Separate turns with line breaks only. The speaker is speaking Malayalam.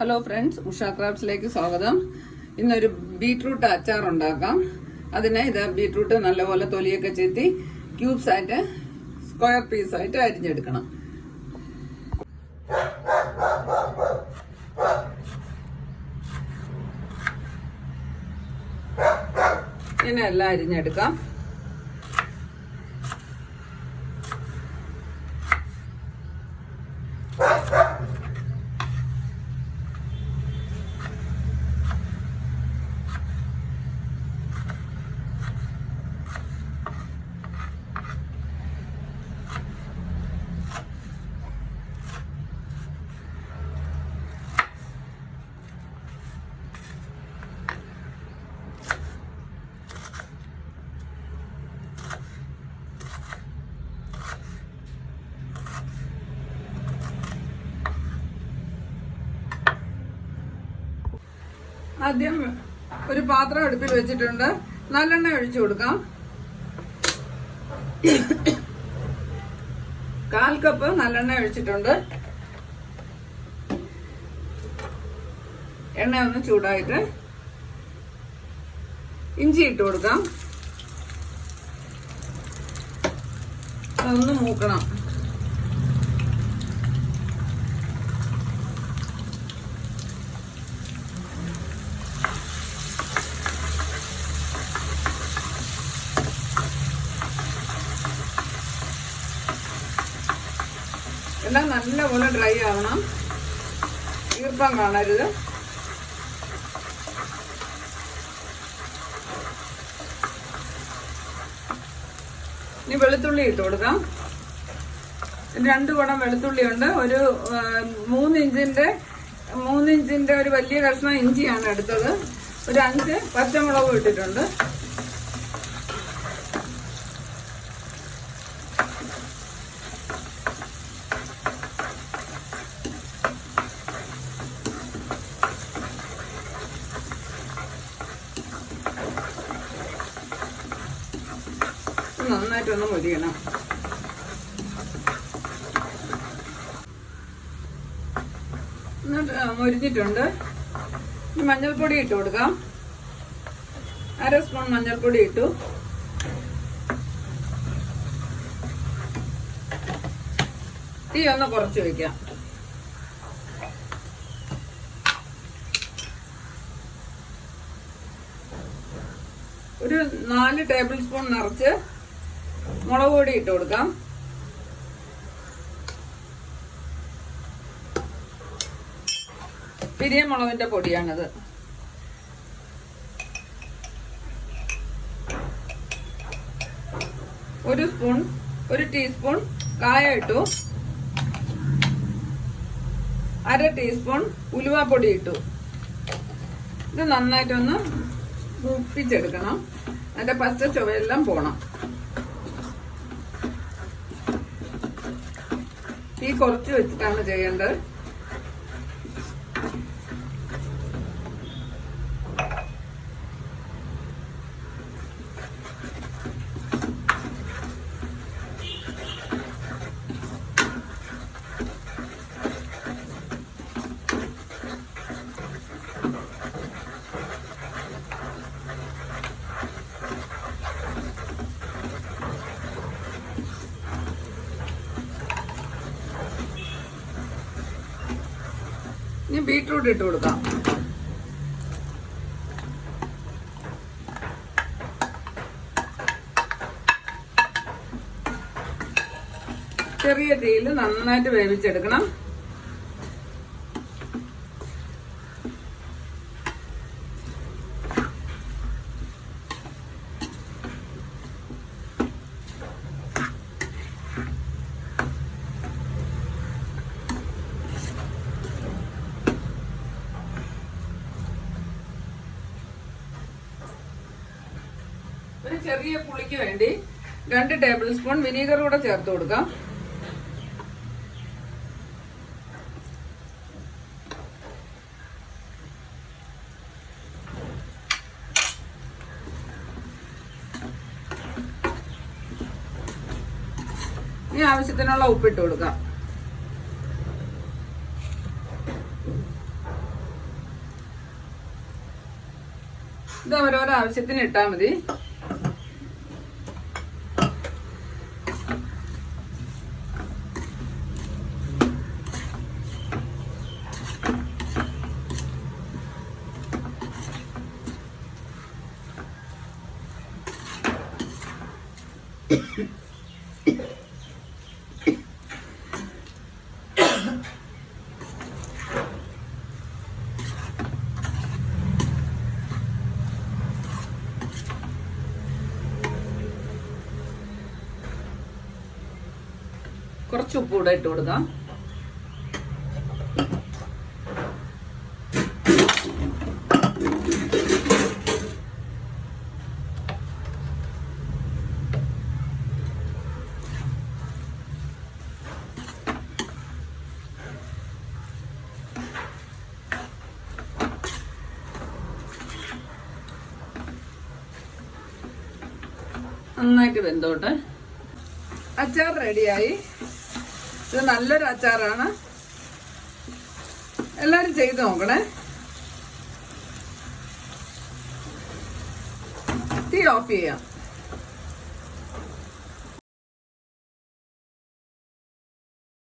ഹലോ ഫ്രണ്ട്സ് ഉഷ ക്രാഫ്റ്റ്സിലേക്ക് സ്വാഗതം. ഇന്നൊരു ബീട്രൂട്ട് അച്ചാർ ഉണ്ടാക്കാം. അതിന് ഇത് ബീട്രൂട്ട് നല്ലപോലെ തൊലിയൊക്കെ ചെത്തി ക്യൂബ്സ് ആയിട്ട് സ്ക്വയർ പീസ് ആയിട്ട് അരിഞ്ഞെടുക്കണം. ഇങ്ങനെ എല്ലാം അരിഞ്ഞെടുക്കാം. ആദ്യം ഒരു പാത്രം അടുപ്പിൽ വെച്ചിട്ടുണ്ട്. നല്ലെണ്ണ ഒഴിച്ചു കൊടുക്കാം. കാൽ കപ്പ് നല്ലെണ്ണ ഒഴിച്ചിട്ടുണ്ട്. എണ്ണ ഒന്ന് ചൂടായിട്ട് ഇഞ്ചി ഇട്ട് കൊടുക്കാം. അതൊന്ന് മൂക്കണം. എല്ലാം നല്ലപോലെ ഡ്രൈ ആവണം. ഈർപ്പം കാണരുത്. ഇനി വെളുത്തുള്ളി ഇട്ട് കൊടുക്കാം. രണ്ട് കുടം വെളുത്തുള്ളി ഉണ്ട്. ഒരു മൂന്ന് ഇഞ്ചിന്റെ ഇഞ്ചിന്റെ ഒരു വലിയ കഷ്ണം ഇഞ്ചിയാണ് എടുത്തത്. ഒരു അഞ്ച് പച്ചമുളകും ഇട്ടിട്ടുണ്ട് ഇത് നന്നായിട്ടൊന്ന് മൊരിയണം. മുരിഞ്ഞിട്ടുണ്ട്. മഞ്ഞൾപ്പൊടി ഇട്ട് കൊടുക്കാം. അര സ്പൂൺ മഞ്ഞൾപ്പൊടി ഇട്ടു. തീ ഒന്ന് കുറച്ച് വെക്കാം. ഒരു നാല് ടേബിൾ സ്പൂൺ നിറച്ച് മുളക് പൊടി ഇട്ട് കൊടുക്കാം. പിരിയ മുളകിന്റെ പൊടിയാണിത്. ഒരു സ്പൂൺ ഒരു ടീസ്പൂൺ കായ ഇട്ടു. അര ടീസ്പൂൺ ഉലുവാപ്പൊടി ഇട്ടു. ഇത് നന്നായിട്ടൊന്ന് മൂപ്പിച്ചെടുക്കണം. അതിന്റെ പച്ച ചുവയെല്ലാം പോണം. തീ കുറച്ച് വെച്ചിട്ടാണ് ചെയ്യേണ്ടത്. ഇനി ബീട്രൂട്ട് ഇട്ട് കൊടുക്കാം. ചെറിയ തീയിൽ നന്നായിട്ട് വേവിച്ചെടുക്കണം. ചെറിയ പുളിക്ക് വേണ്ടി രണ്ട് ടേബിൾ സ്പൂൺ വിനീഗർ കൂടെ ചേർത്ത് കൊടുക്കാം. ഇനി ആവശ്യത്തിനുള്ള ഉപ്പിട്ട് കൊടുക്കാം. ഇത് അവരവരുടെ ആവശ്യത്തിന് ഇട്ടാൽ മതി. കുറച്ച് ഉപ്പ് കൂടെ ഇട്ട് കൊടുക്കാം. നന്നായിട്ട് വെന്തോട്ടെ. അച്ചാർ റെഡിയായി. ഇത് നല്ലൊരു അച്ചാറാണ്. എല്ലാവരും ചെയ്ത് നോക്കണേ. തീ ഓഫ് ചെയ്യാം.